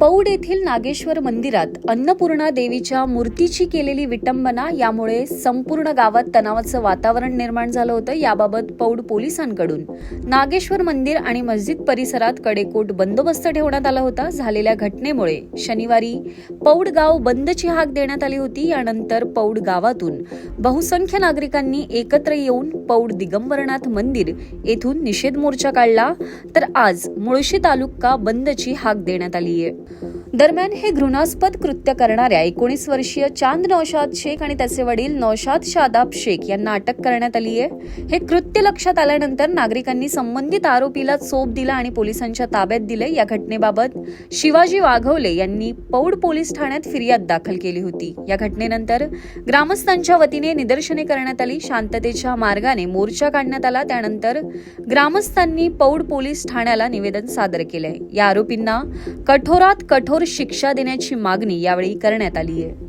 पौड येथील नागेश्वर मंदिरात अन्नपूर्णा देवीच्या मूर्तीची केलेली विटंबना यामुळे संपूर्ण गावात तणावाचं वातावरण निर्माण झालं होतं. याबाबत पौड पोलिसांकडून नागेश्वर मंदिर आणि मस्जिद परिसरात कडेकोट बंदोबस्त ठेवण्यात आला होता. झालेल्या घटनेमुळे शनिवारी पौड गाव बंदची हाक देण्यात आली होती. यानंतर पौड गावातून बहुसंख्य नागरिकांनी एकत्र येऊन पौड दिगंबरनाथ मंदिर येथून निषेध मोर्चा काढला. तर आज मुळशी तालुका बंदची हाक देण्यात आली आहे दरम्यान हे घृणास्पद कृत्य करणाऱ्या एकोणीस वर्षीय चांद नौशाद शेख आणि त्याचे वडील नौशाद शादाब शेख यांना अटक करण्यात आली आहे. हे कृत्य लक्षात आल्यानंतर नागरिकांनी संबंधित आरोपीला चोप दिला आणि पोलिसांच्या ताब्यात दिले. या घटनेबाबत शिवाजी वाघवले यांनी पौड पोलीस ठाण्यात फिर्याद दाखल केली होती. या घटनेनंतर ग्रामस्थांच्या वतीने निदर्शने करण्यात आली. शांततेच्या मार्गाने मोर्चा काढण्यात आला. त्यानंतर ग्रामस्थांनी पौड पोलीस ठाण्याला निवेदन सादर केलंय. या आरोपींना कठोरात कठोर शिक्षा देण्याची मागणी यावेळी करण्यात आली आहे